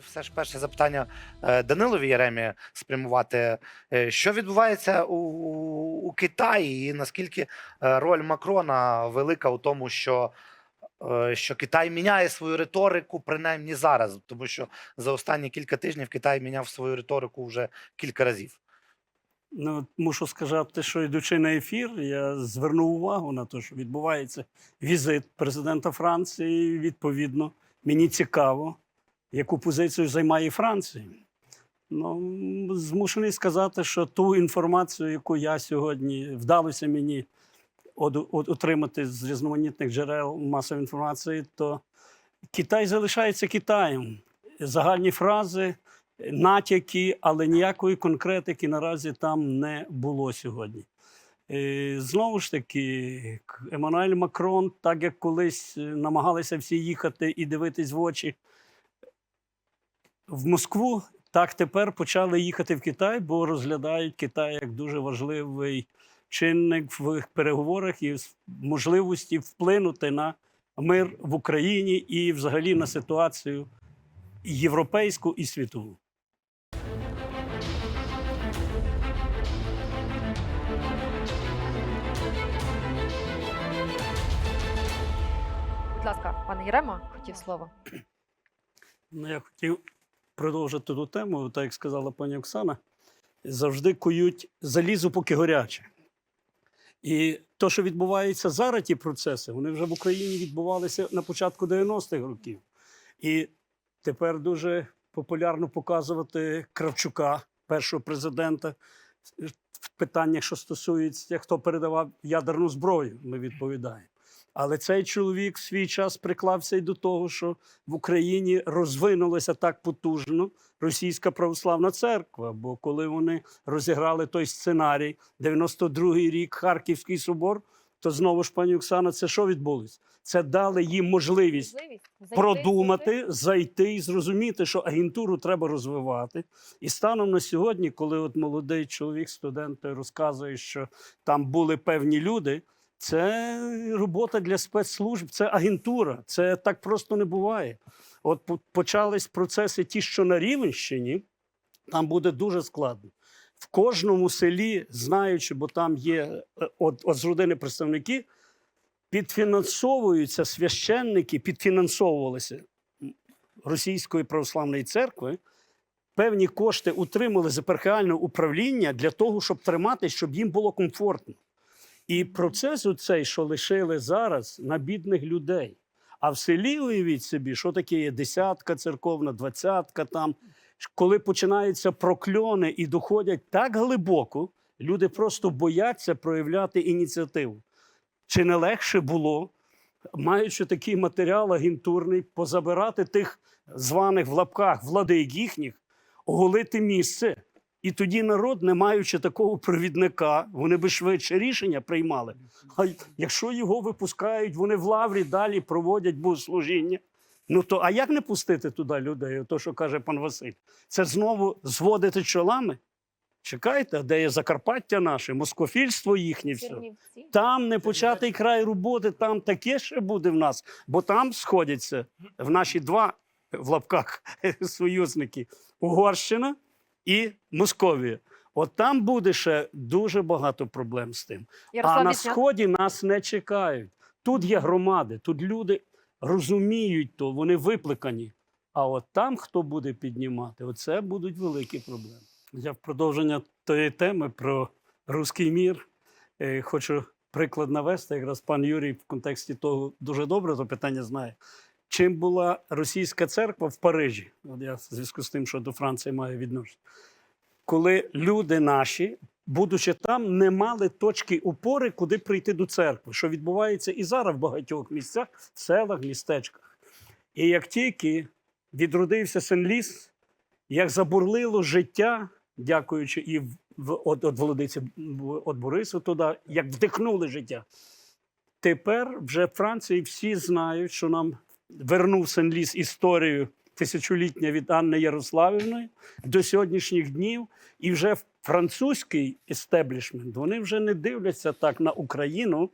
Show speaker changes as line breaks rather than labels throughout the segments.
Все ж перше запитання е, Данилові Єремі спрямувати. Е, Що відбувається у, у Китаї, і наскільки е, роль Макрона велика у тому, що, що Китай міняє свою риторику, принаймні зараз, тому що за останні кілька тижнів Китай міняв свою риторику вже кілька разів.
Ну, мушу сказати, що йдучи на ефір, я звернув увагу на те, що відбувається візит президента Франції. Відповідно, мені цікаво, яку позицію займає Франція. Ну, змушений сказати, що ту інформацію, яку я сьогодні вдалося мені отримати з різноманітних джерел масової інформації, то Китай залишається Китаєм. Загальні фрази, натяки, але ніякої конкретики наразі там не було сьогодні. Е, Знову ж таки, Еммануель Макрон, так як колись е, намагалися всі їхати і дивитись в очі в Москву, так тепер почали їхати в Китай, бо розглядають Китай як дуже важливий чинник в переговорах і можливості вплинути на мир в Україні і взагалі на ситуацію європейську і світову.
Будь ласка, пане Єрема, хотів слово.
Ну, я хотів продовжити ту тему, так як сказала пані Оксана, завжди кують залізо, поки горяче. І то, що відбувається зараз, ті процеси, вони вже в Україні відбувалися на початку 90-х років. І тепер дуже популярно показувати Кравчука, першого президента, в питаннях, що стосується, хто передавав ядерну зброю, ми відповідаємо. Але цей чоловік в свій час приклався й до того, що в Україні розвинулася так потужно російська православна церква. Бо коли вони розіграли той сценарій, 92-й рік Харківський собор, то знову ж, пані Оксана, це що відбулось? Це дали їм можливість
Можливість зайти
продумати, зайти і зрозуміти, що агентуру треба розвивати. І станом на сьогодні, коли от молодий чоловік, студент розказує, що там були певні люди, це робота для спецслужб, це агентура. Це так просто не буває. От почались процеси, ті, що на Рівенщині, там буде дуже складно. В кожному селі, знаючи, бо там є е, от, от з родини представники, підфінансовуються священники, підфінансовувалися Російської православної церкви. Певні кошти утримали з епархіального управління для того, щоб тримати, щоб їм було комфортно. І процес оцей, що лишили зараз на бідних людей. А в селі уявіть собі, що таке є десятка церковна, двадцятка там. Коли починаються прокльони і доходять так глибоко, люди просто бояться проявляти ініціативу. Чи не легше було, маючи такий матеріал агентурний, позабирати тих званих в лапках владик їхніх, оголити місце. І тоді народ, не маючи такого провідника, вони би швидше рішення приймали. А якщо його випускають, вони в лаврі далі проводять богослужіння. Ну то а як не пустити туди людей? То, що каже пан Василь, це знову зводити чолами? Чекайте, де є Закарпаття наше, москофільство їхнє все. Там не початий край роботи, там таке ще буде в нас, бо там сходяться в наші два в лапках союзники Угорщина і Московія. От там буде ще дуже багато проблем з тим.
Ярослав
а на сході нас не чекають. Тут є громади, тут люди розуміють то, вони викликані. А от там, хто буде піднімати, оце будуть великі проблеми. Я в продовження тої теми про руський мір е, хочу приклад навести. Якраз пан Юрій в контексті того дуже добре то питання знає. Чим була російська церква в Парижі? От я в зв'язку з тим, що до Франції маю відношення. Коли люди наші, будучи там, не мали точки опори, куди прийти до церкви, що відбувається і зараз в багатьох місцях, селах, містечках. І як тільки відродився Сен-Ліс, як забурлило життя, дякуючи і в, от, от Володиці от Борису туди, як вдихнули життя. Тепер вже в Франції всі знають, що нам вернув Сен-Ліс історію тисячолітня від Анни Ярославівної до сьогоднішніх днів. І вже французький естеблішмент вони вже не дивляться так на Україну,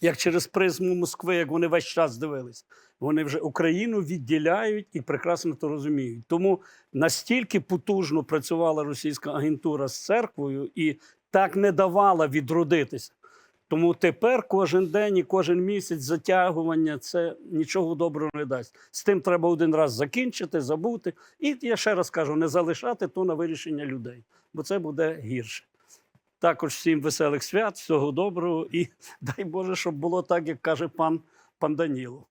як через призму Москви, як вони весь час дивились. Вони вже Україну відділяють і прекрасно то розуміють. Тому настільки потужно працювала російська агентура з церквою і так не давала відродитися. Тому тепер кожен день і кожен місяць затягування це нічого доброго не дасть. З тим треба один раз закінчити, забути. І я ще раз кажу, не залишати то на вирішення людей, бо це буде гірше. Також всім веселих свят, всього доброго і дай Боже, щоб було так, як каже пан, пан Даніло.